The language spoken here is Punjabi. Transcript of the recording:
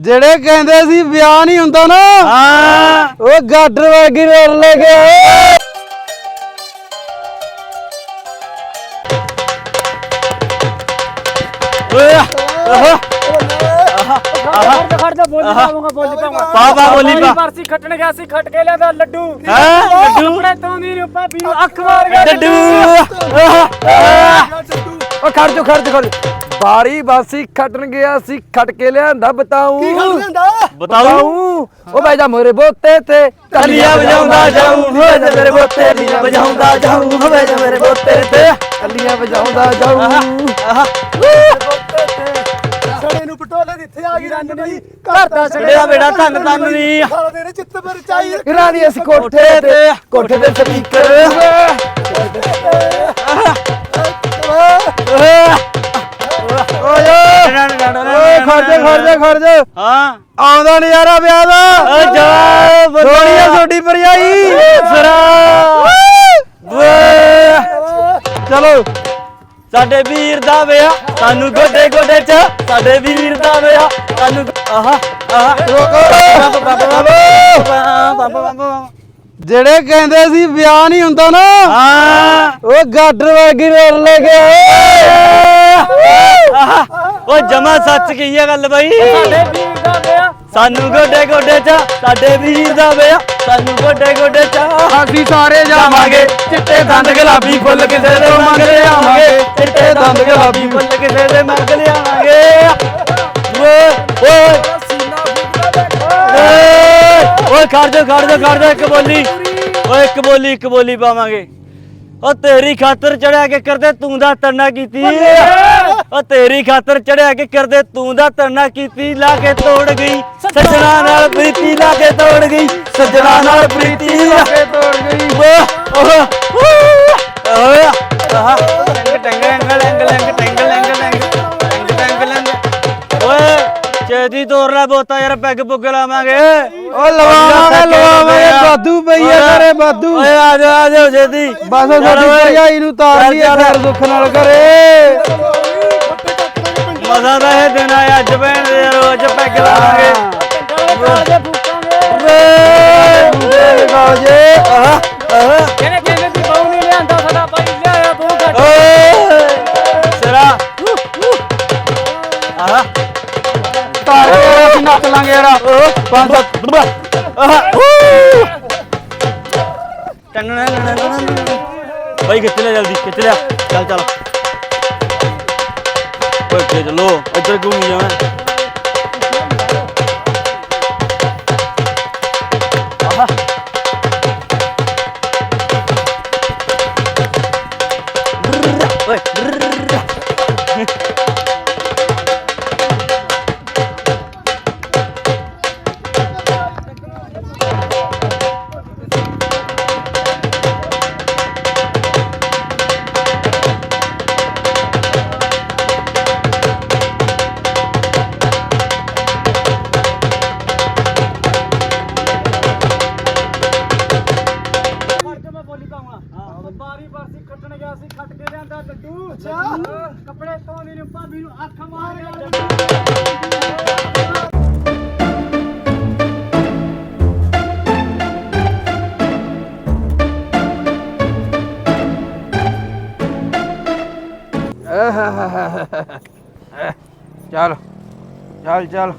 ਜਿਹੜੇ ਕਹਿੰਦੇ ਸੀ ਵਿਆਹ ਨਹੀਂ ਹੁੰਦਾ ਨਾ ਹਾਂ। ਉਹ ਗਾਡਰ ਵਰਗੀ ਰੋੜ ਲੈ ਕੇ ਆਏ। ਓਏ ਆਹ, ਖੜ ਜਾ ਬੋਲੀ ਪਾਵਾਂਗਾ ਬੋਲੀ ਪਾਵਾਂਗਾ ਪਾ ਪਾ ਬੋਲੀ ਪਾ। ਪਰਸੀ ਖੱਟਣ ਗਿਆ ਸੀ ਖੱਟ ਕੇ ਲਿਆਦਾ ਲੱਡੂ। ਹੈਂ? ਲੱਡੂ? ਕੱਪੜੇ ਤੋਂ ਦੀ ਭਾਬੀ ਨੂੰ ਅੱਖ ਮਾਰ ਗਿਆ ਡੱਡੂ ਉਹ ਖੜ ਜਾ ਖੜ ਜਾ ਖੜ ਜਾ। ਬਾਰੀ ਬਾਸੀ ਖਟਣ ਗਿਆ ਸੀ ਖਟ ਕੇ ਲਿਆਂਦਾ ਬਤਾਉ ਬਤਾਉ ਉਹ ਬੈ ਜਾ ਮੋਰੇ ਬੋਤੇ ਤੇ। ਕਲੀਆਂ ਵਜਾਉਂਦਾ ਜਾਊਂ ਹੋਏ ਤੇ ਮੇਰੇ ਬੋਤੇ ਲੀਆਂ ਵਜਾਉਂਦਾ ਜਾਊਂ ਹੋਏ ਤੇ ਮੇਰੇ ਬੋਤੇ ਤੇ। ਕਲੀਆਂ ਵਜਾਉਂਦਾ ਜਾਊ। ਸੜੇ ਨੂੰ ਪਟੋਲੇ ਦੀ ਇੱਥੇ ਆ ਗਈ ਰੰਨ ਨਹੀਂ ਘਰ ਦਾ ਛੜਿਆ ਬੇੜਾ ਧੰਨ ਧੰਨ ਨੀ ਸਾਰਾ ਦਿਨ ਚਿੱਤ ਪਰ ਚਾਈ ਦੀ ਅਸੀਂ ਕੋਠੇ ਤੇ ਕੋਠੇ ਤੇ ਸਪੀਕਰ। ਖੜ ਜਾ ਖੜ ਜਾ। ਖੜ ਜਾ ਹਾਂ। ਆਉਂਦਾ ਨਜ਼ਾਰਾ ਵਿਆਹ ਦਾ। ਓ ਜਾ ਸੋਹਣੀਆ ਛੋਟੀ ਭਰਜਾਈ। ਸਰਾ। ਚਲੋ। ਸਾਡੇ ਵੀਰ ਦਾ ਵਿਆਹ ਸਾਨੂੰ ਗੋਡੇ ਗੋਡੇ ਚ ਸਾਡੇ ਵੀਰ ਦਾ ਵਿਆਹ ਸਾਨੂੰ ਆਹਾ ਆਹਾ। ਜਿਹੜੇ ਕਹਿੰਦੇ ਸੀ ਵਿਆਹ ਨਹੀਂ ਹੁੰਦਾ ਨਾ ਹਾਂ। ਉਹ ਗਾਡਰ ਵਰਗੀ ਰੋੜ ਲੈ ਕੇ ਆਏ। ਆਹਾ। ਓ ਜਮਾ ਸੱਚ ਕਹੀ ਆ ਗੱਲ ਬਾਈ। ਸਾਡੇ ਵੀਰ ਦਾ ਵਿਆਹ। ਸਾਨੂੰ ਗੋਡੇ ਗੋਡੇ ਚ ਸਾਡੇ ਵੀਰ ਦਾ ਵਿਆਹ। ਸਾਨੂੰ ਗੋਡੇ ਗੋਡੇ ਚ। ਅਸੀਂ ਸਾਰੇ ਜਾਵਾਂਗੇ। ਚਿੱਟੇ ਦੰਦ ਗੁਲਾਬੀ ਫੁੱਲ ਕਿਸੇ ਦੇ ਮੰਗ ਲਿਆਵਾਂਗੇ। ਚਿੱਟੇ ਦੰਦ ਗੁਲਾਬੀ ਫੁੱਲ ਕਿਸੇ ਦੇ ਮੰਗ ਲਿਆਵਾਂਗੇ। ਓਏ ਓਏ। ਓਏ ਓਏ ਖੜ ਜਾ ਖੜ ਜਾ ਖੜ ਜਾ ਇੱਕ ਬੋਲੀ। ਓਏ ਇੱਕ ਬੋਲੀ ਇੱਕ ਬੋਲੀ ਪਾਵਾਂਗੇ। ਓ ਤੇਰੀ ਖਾਤਰ ਚੜਿਆ ਕੇ ਕਰਦੇ ਤੂੰ ਦਾ ਤਰਨਾ ਕੀਤੀ। ਉਹ ਤੇਰੀ ਖਾਤਰ ਚੜਿਆ ਕਿ ਕਰਦੇ ਤੂੰ ਦਾ ਤਰਨਾ ਕੀਤੀ ਲਾ ਕੇ ਤੋੜ ਗਈ। ਸੱਜਣਾ ਨਾਲ ਪ੍ਰੀਤੀ ਲਾ ਕੇ ਤੋੜ ਗਈ। ਸੱਜਣਾ ਨਾਲ ਪ੍ਰੀਤੀ ਲਾ ਕੇ ਤੋੜ ਗਈ। ਓਹ ਓਹ ਆਹ ਟੰਗ ਟੰਗ ਲੰਗ ਬੋਤਾ ਯਾਰ ਪੈਗ ਪੁੱਗ ਲਾਵਾਂਗੇ। ਓ ਲਵਾਵਾਂਗੇ ਲਵਾਵਾਂਗੇ। ਬਾਦੂ ਪਈ ਆ ਬਾਦੂ। ਓਏ ਆ ਜਾ ਆ ਬਸ ਸਾਡੀ ਭਰਜਾਈ ਨੂੰ ਤਾਰ ਲਈ ਆ ਫਿਰ ਨਾਲ ਕਰੇ ਮਜ਼ਾ ਦਾ ਇਹ ਦਿਨ ਆਇਆ ਅੱਜ ਭੈਣ ਦੇ ਰੋਜ਼ ਪੈਗ ਲਾਵਾਂਗੇ। ਫੂਕਾਂਗੇ ਕਾਲਜੇ ਆਹ ਆਹ ਕਹਿੰਦੇ ਕਹਿੰਦੇ ਦੀ ਬਹੂ ਨਹੀਂ ਲਿਆਂਦਾ ਸਾਡਾ ਭਾਈ ਲਿਆਇਆ ਬਹੂ ਘੱਟ ਓਏ ਸਰਾ। ਆਹ। ਤਾਰ ਕੇ ਅਸੀਂ ਨੱਚ ਲਾਂਗੇ ਯਾਰ ਪੰਜ ਸੱਤ। ਆਹ। ਭਾਈ ਖਿੱਚ ਲੈ ਜਲਦੀ ਖਿੱਚ ਲਿਆ। ਚੱਲ ਚੱਲ। ਓਏ ਖੇਡ ਲੋ ਇੱਧਰ ਕਿਉਂ ਨਹੀਂ ਜਾਵੇਂ ਪਰਸੀ ਖੱਟਣ ਗਿਆ ਸੀ ਖੱਟ ਕੇ ਲਿਆਂਦਾ ਲੱਡੂ ਅੱਛਾ। ਕੱਪੜੇ ਦੀ ਨੂੰ ਭਾਬੀ ਨੂੰ ਅੱਖ ਮਾਰ ਗਿਆ ਚੱਲ ਚੱਲ ਚੱਲ।